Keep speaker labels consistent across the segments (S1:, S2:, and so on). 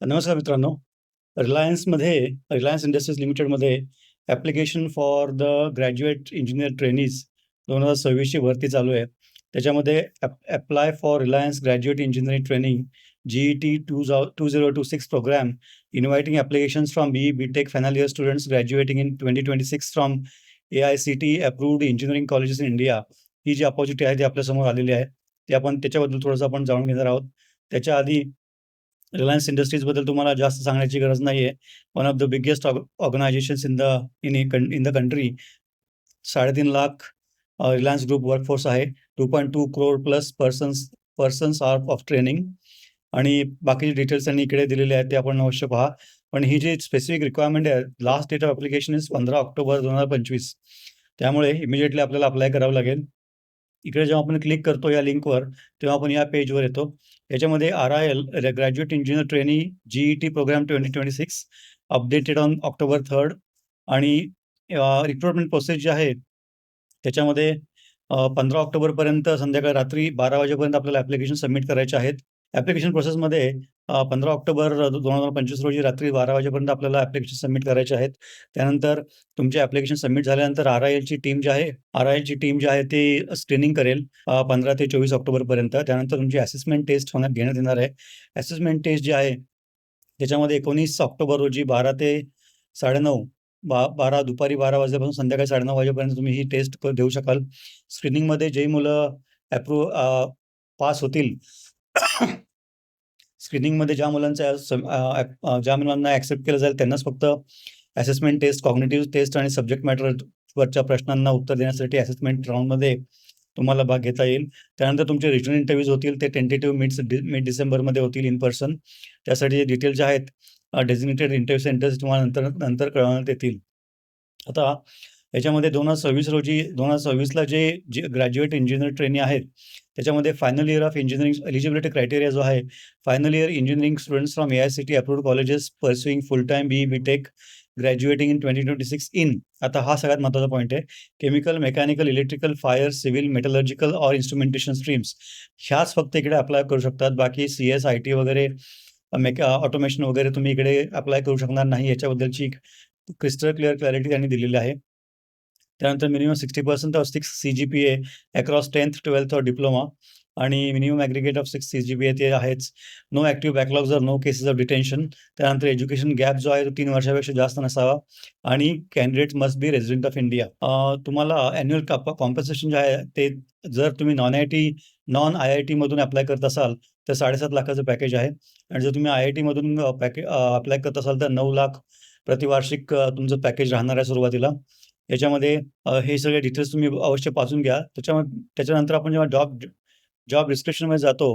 S1: नमस्कार मित्रांनो. रिलायन्समध्ये रिलायन्स इंडस्ट्रीज लिमिटेडमध्ये application for the graduate engineer trainees 2026 ची भरती चालू आहे. त्याच्यामध्ये app apply for Reliance graduate engineering training G E T two झा 2026 programme inviting applications from B B tech final year students graduating in 2026 from A I C T approved engineering colleges in India. ही जी opportunity आहे ती आपल्यासमोर आलेली आहे. ते आपण त्याच्याबद्दल थोडंसं आपण जाणून घेणार आहोत. त्याच्या आधी रिलायन्स इंडस्ट्रीजबद्दल तुम्हाला जास्त सांगण्याची गरज नाही आहे one of the biggest organisations in the in in the country. 3.5 lakh Reliance group workforce आहे. 2.2 crore plus persons persons are of training आणि बाकीचे डिटेल्स त्यांनी इकडे दिलेले आहेत ते आपण अवश्य पहा. पण ही जी स्पेसिफिक रिक्वायरमेंट आहे, last date of application is 15 October 2025. त्यामुळे इमिजिएटली आपल्याला अप्लाय करावं लागेल. इकडे जेव्हा आपण क्लिक करतो या लिंकवर, तेव्हा आपण या पेजवर येतो. याच्यामध्ये R I L graduate engineer trainee G E T programme 2026 updated on October third आणि रिक्रुटमेंट प्रोसेस जी आहे, त्याच्यामध्ये पंधरा ऑक्टोबरपर्यंत संध्याकाळी रात्री 12 वाजेपर्यंत आपल्याला ॲप्लिकेशन सबमिट करायचे आहेत. ॲप्लिकेशन प्रोसेसमध्ये पंधरा ऑक्टोबर दोन हजार पंचवीस रोजी रात्री 12 वाजेपर्यंत आपल्याला ॲप्लिकेशन सबमिट करायचे आहेत. त्यानंतर तुमचे ॲप्लिकेशन सबमिट झाल्यानंतर आर-आय-एलची टीम जी आहे आर-आय-एलची टीम जी आहे ती स्क्रीनिंग करेल पंधरा ते 24 ऑक्टोबरपर्यंत. त्यानंतर तुमची असेसमेंट टेस्ट होण्यात घेण्यात येणार आहे. असेसमेंट टेस्ट जी आहे, त्याच्यामध्ये 19 ऑक्टोबर रोजी 12 ते 9:30 बा 12 दुपारी 12 वाजल्यापासून संध्याकाळी 9:30 वाजेपर्यंत तुम्ही ही टेस्ट देऊ शकाल. स्क्रीनिंगमध्ये जे मुलं अप्रूव्ह पास होतील स्क्रीनिंगमध्ये ज्या मुलांचा ज्या मुलांना ॲक्सेप्ट केलं जाईल त्यांनाच फक्त असेसमेंट टेस्ट, कॉग्नेटिव्ह टेस्ट आणि सब्जेक्ट मॅटरवरच्या प्रश्नांना उत्तर देण्यासाठी असेसमेंट राऊंडमध्ये तुम्हाला भाग घेता येईल. त्यानंतर तुमचे रिटर्न इंटरव्ह्यूज होतील ते टेंटेटिव्ह मिड मिड डिसेंबरमध्ये होतील इन पर्सन. त्यासाठी डिटेल डिटेल्स आहेत अ, डेझिग्नेटेड इंटरव्ह्यू सेंटर्स तुम्हाला नंतर नंतर कळवण्यात येतील. आता याच्यामध्ये 2026 रोजी 2026ला जे जे ग्रॅज्युएट इंजिनियर ट्रेनी आहेत, त्याच्यामध्ये final year of engineering eligibility criteria जो आहे, final year engineering students from A I C T approved colleges pursuing full time B B tech graduating in 2026 in आता हा सगळ्यात महत्त्वाचा पॉईंट आहे. Chemical, mechanical, electrical, fire, civil, metallurgical or instrumentation streams ह्याच फक्त इकडे अप्लाय करू शकतात. बाकी सी-एस, आय-टी वगैरे मेक ऑटोमेशन वगैरे तुम्ही इकडे अप्लाय करू शकणार नाही. याच्याबद्दलची क्रिस्टल क्लिअर क्लॅरिटी त्यांनी दिलेली आहे. त्यानंतर minimum 60% of six CGPA across 10th, 12th और डिप्लोमा आणि minimum aggregate of six CGPA ते आहेच. नो ॲक्टिव्ह बॅकलॉग्स जर नो केसेस ऑफ डिटेन्शन. त्यानंतर एज्युकेशन गॅप जो आहे तो तीन वर्षापेक्षा जास्त नसावा आणि candidate must be resident of India. तुम्हाला ॲन्युअल कॉम्पन्सेशन जे आहे ते जर तुम्ही नॉन आय टी नॉन आय-आय-टीमधून अप्लाय करत असाल, तर 7.5 लाखाचं पॅकेज आहे आणि जर तुम्ही आय-आय-टीमधून अ, पॅके अप्लाय करत असाल तर नऊ लाख प्रतिवार्षिक तुमचं पॅकेज राहणार आहे सुरुवातीला. याच्यामध्ये हे सगळे डिटेल्स तुम्ही अवश्यपासून घ्या. त्याच्यामध्ये त्याच्यानंतर आपण जेव्हा जॉब जॉब डिस्क्रिप्शनमध्ये जातो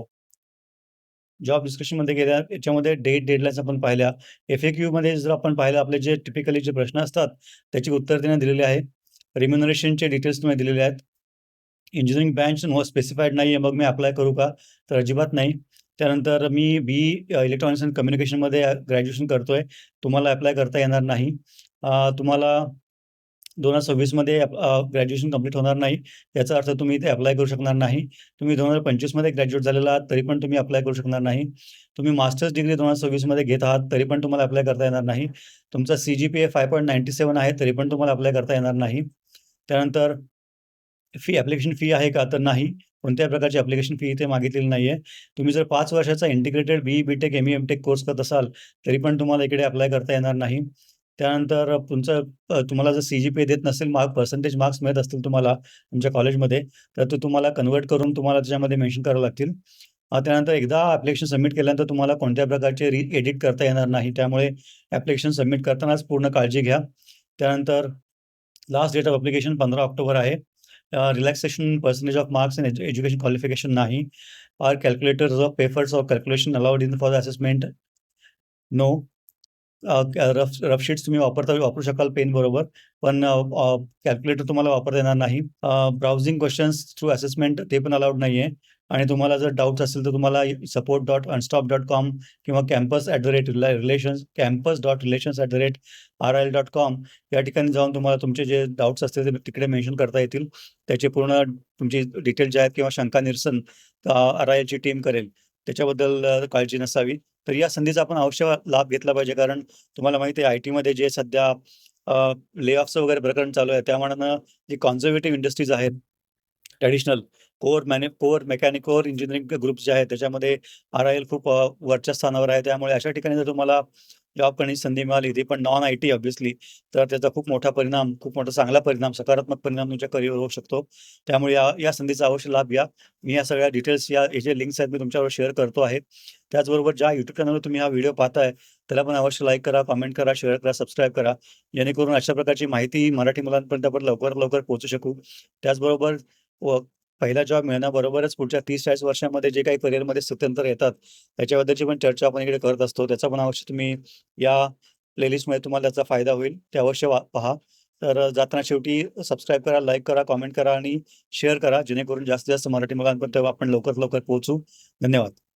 S1: जॉब डिस्क्रिप्शनमध्ये गेल्या याच्यामध्ये डेट, डेडलाईन्स आपण पाहिल्या. एफ-ए-क्यूमध्ये जर आपण पाहिलं आपले जे टिपिकली जे प्रश्न असतात, त्याची उत्तर त्यांनी दिलेली आहे. रिम्युनरेशनचे डिटेल्स तुम्ही दिलेले आहेत. इंजिनिअरिंग बँच नो स्पेसिफाईड आहे मग मी अप्लाय करू का? तर अजिबात नाही. त्यानंतर मी बी इलेक्ट्रॉनिक्स अँड कम्युनिकेशनमध्ये ग्रॅज्युएशन करतोय. तुम्हाला अप्लाय करता येणार नाही. तुम्हाला दोन हजार सव्वीसमध्ये ग्रॅज्युएशन कंप्लीट होणार नाही. याचा अर्थ तुम्ही इथे अप्लाय करू शकणार नाही. तुम्ही दोन हजार पंचवीसमध्ये ग्रॅज्युएट झालेला आहात, तरी पण तुम्ही अप्लाय करू शकणार नाही. तुम्ही मास्टर्स डिग्री दोन हजार सव्वीसमध्ये घेत आहात, तरी पण तुम्हाला अप्लाय करता येणार नाही. तुमचा सी-जी-पी-ए 5.97 आहे, तरी पण तुम्हाला अप्लाय करता येणार नाही. त्यानंतर फी ॲप्लिकेशन फी आहे का? तर नाही. कोणत्याही प्रकारची ॲप्लिकेशन फी इथे मागितलेली आहे तुम्ही जर पाच वर्षाचा integrated B B tech, M E, M tech course करत असाल, तरी पण तुम्हाला इकडे अप्लाय करता येणार नाही. त्यानंतर तुमचं तुम्हाला जर सी-जी-पी-ए देत नसेल मार्क पर्सेंटेज मार्क्स मिळत असतील तुम्हाला तुमच्या कॉलेजमध्ये, तर ते तुम्हाला कन्वर्ट करून तुम्हाला त्याच्यामध्ये मेन्शन करावं लागतील. त्यानंतर एकदा ॲप्लिकेशन सबमिट केल्यानंतर तुम्हाला कोणत्या प्रकारचे री एडिट करता येणार नाही. त्यामुळे ॲप्लिकेशन सबमिट करतानाच पूर्ण काळजी घ्या. त्यानंतर last date of application 15 October आहे. Relaxation percentage of marks in education qualification नाही. Are calculators of papers of calculation allowed in for the assessment? No. Rough rough sheets तुम्ही वापरता वापरू शकाल पेनबरोबर, पण कॅल्क्युलेटर तुम्हाला वापरता येणार नाही. ब्राउझिंग क्वेश्चन्स थ्रू असेसमेंट ते पण अलाउड नाहीये आणि तुम्हाला जर डाउट्स असतील तर तुम्हाला support dot Unstop dot com किंवा campus at the rate relations campus dot relations at the rate R I L dot com या ठिकाणी जाऊन तुम्हाला तुमचे जे डाउट्स असतील ते तिकडे मेन्शन करता येतील. त्याचे पूर्ण तुमची डिटेल जे आहेत किंवा शंका निरसन आर-आय-एलची टीम करेल. त्याच्याबद्दल काळजी नसावी. तर या संधीचा आपण अवश्य लाभ घेतला पाहिजे. कारण तुम्हाला माहिती आहे आय-टीमध्ये जे सध्या ले ऑफचं वगैरे प्रकरण चालू आहे. त्यामानानं जी कॉन्झर्वेटिव्ह इंडस्ट्रीज आहेत, traditional core मॅने core mechanic core engineering groups जे आहेत त्याच्यामध्ये आर-आय-एल खूप वरच्या स्थानावर आहे. त्यामुळे अशा ठिकाणी जर तुम्हाला जॉब करण्याची संधी मिळाली, ती पण नॉन आय-टी ऑब्व्हियसली, तर त्याचा खूप मोठा परिणाम, खूप मोठा चांगला परिणाम, सकारात्मक परिणाम तुमच्या करिअरवर होऊ शकतो. त्यामुळे या या संधीचा अवश्य लाभ घ्या. मी या सगळ्या डिटेल्स या हे जे लिंक्स आहेत मी तुमच्याबरोबर शेअर करतो आहे. त्याचबरोबर ज्या युट्यूब चॅनलवर तुम्ही हा व्हिडिओ पाहताय, त्याला पण अवश्य लाईक करा, कमेंट करा, शेअर करा, सबस्क्राईब करा. जेणेकरून अशा प्रकारची माहिती मराठी मुलांपर्यंत आपण लवकरात लवकर पोहोचू शकू. त्याचबरोबर पहिला जॉब मिळण्याबरोबरच पुढच्या 30-40 वर्षांमध्ये जे काही करिअरमध्ये स्थित्यंतर येतात, त्याच्याबद्दलची पण चर्चा आपण इकडे करत असतो. त्याचा पण अवश्य तुम्ही या प्लेलिस्टमध्ये तुम्हाला त्याचा फायदा होईल. ते अवश्य पहा. तर जाताना शेवटी सबस्क्राईब करा, लाईक करा, कमेंट करा आणि शेअर करा. जेणेकरून जास्तीत जास्त मराठी मुलांपर्यंत आपण लवकर लवकर पोहोचू. धन्यवाद.